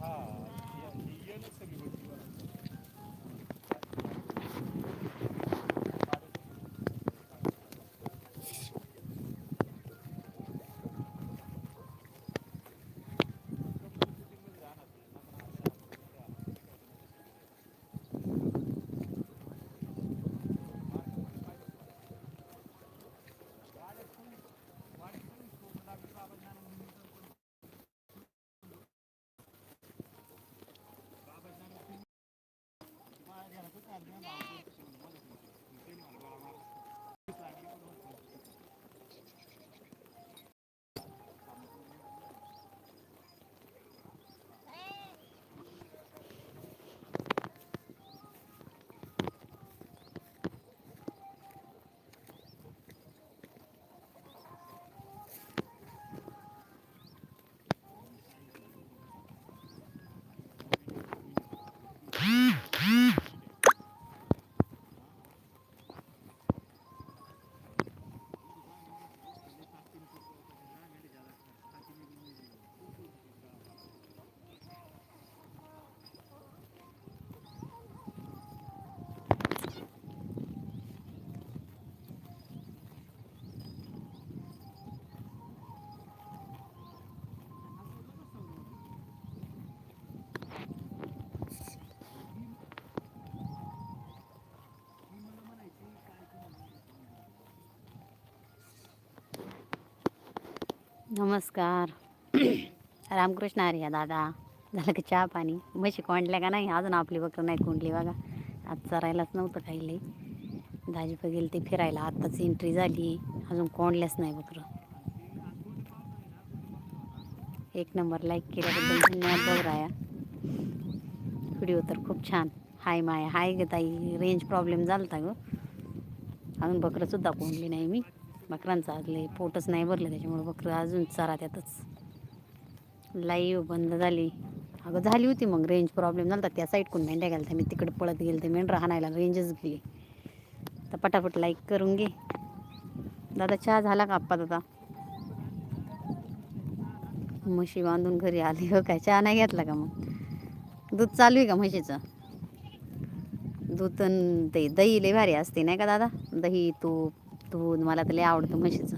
हा ये ना सगळी नमस्कार. रामकृष्ण आर्या दादा. झालं का चहा पाणी? म्हशी कोंडल्या का नाही? अजून आपली बकरं नाही कोंडली बघा. आज चरायलाच नव्हतं काही लई. दाजीपा गेले ते फिरायला. आत्ताच एंट्री झाली. अजून कोंडल्याच नाही बकरं. एक नंबर लाईक केल्याबद्दल धन्यवाद बघराया व्हिडिओ तर खूप छान. Hi my. हाय ग ताई. रेंज प्रॉब्लेम झाला होता ग. अजून बकरंसुद्धा कोंडली नाही मी. बकरांचं आज लई पोटच नाही भरलं त्याच्यामुळे बकरं अजून चरा त्यातच. लाईव्ह बंद झाली. अगं झाली होती मग रेंज प्रॉब्लेम झाला त्या साईडकडून मेंढ्या गेल्या मी तिकडे पळत गेले ते मेंढरा हाणायला रेंजच गेली. तर पटापट लाईक करून घे. दादा चहा झाला का आप्पा दादा? म्हशी बांधून घरी आली. हो काय चहा नाही घेतला का मग? दूध चालू आहे का म्हशीचं? दूध ते दही लई भारी असते नाही का दादा? दही तूप दूध मला तर लय आवडतं म्हशीचं.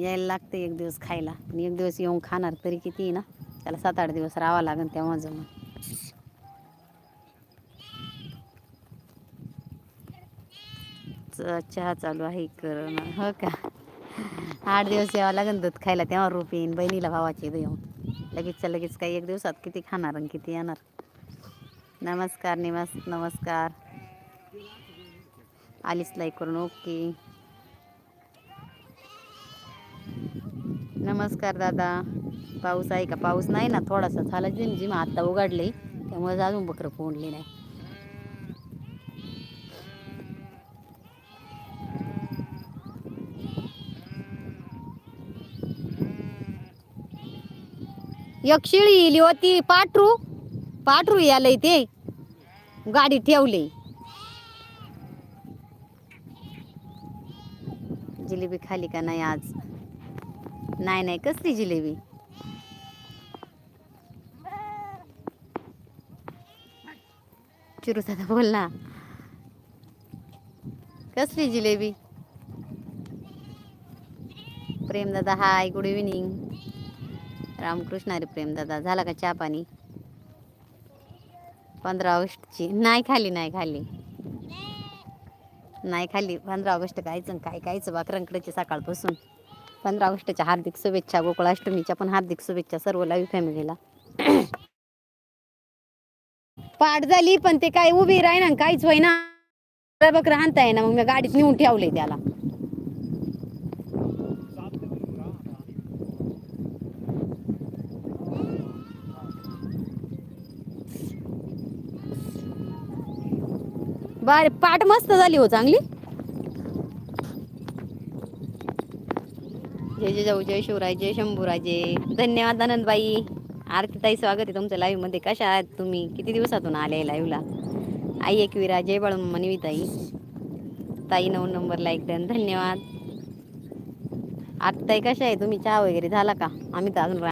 यायला लागतं एक दिवस खायला पण एक दिवस येऊन खाणार तरी किती ना? त्याला सात आठ दिवस राहावं लागेल तेव्हा जमून च- चहा चालू आहे करणं. हो का? आठ दिवस यावं लागेल दूध खायला तेव्हा रूप येईन बहिणीला भावाची येऊन. लगेचच्या लगेच काही एक दिवसात किती खाणार आणि किती येणार? नमस्कार निवास नमस्कार. आलीच लाईक करून ओके. नमस्कार दादा. पाऊस आहे का? पाऊस नाही ना थोडासा झाला जिम जिम आत्ता उघडले त्यामुळे अजून बकरं कोंडली नाही. यक्षिळी इली होती पाठरू. पाठरू यालय ते. गाडी ठेवली जिलेबी खाली का नाही आज? नाही नाही कसली जिलेबी? चिरू दादा बोल ना. कसली jalebi? Premdada hi good evening Ramakrishna अरे प्रेमदादा झाला का चहा पाणी? पंधरा ऑगस्टची. नाही खाली नाही खाली. नाही खाली पंधरा ऑगस्ट कायच काय कायचं बाकरांकडचे सकाळपासून. पंधरा ऑगस्टच्या हार्दिक शुभेच्छा गोकुळाष्टमीच्या पण हार्दिक शुभेच्छा सर्व लाईव्ह फॅमिलीला पाठ झाली पण ते काय उभी राही ना काहीच होईना. बकरं आणता ना मग मी गाडीत नेऊन ठेवले त्याला. बर पाठ मस्त झाली हो चांगली. जय जय जाऊ जय शिवराय जय शंभूराजे. धन्यवाद आनंदबाई. आरतीताई स्वागत आहे तुमचं लाईव्हमध्ये. कशा आहात तुम्ही? किती दिवसातून आले लाईव्हला आई एकवीरा जय बाळ ताई ताई नऊ नंबर लाईक डन धन्यवाद. आरतीताई कशा आहे? तुम्ही चहा वगैरे झाला का? आम्ही तर अजून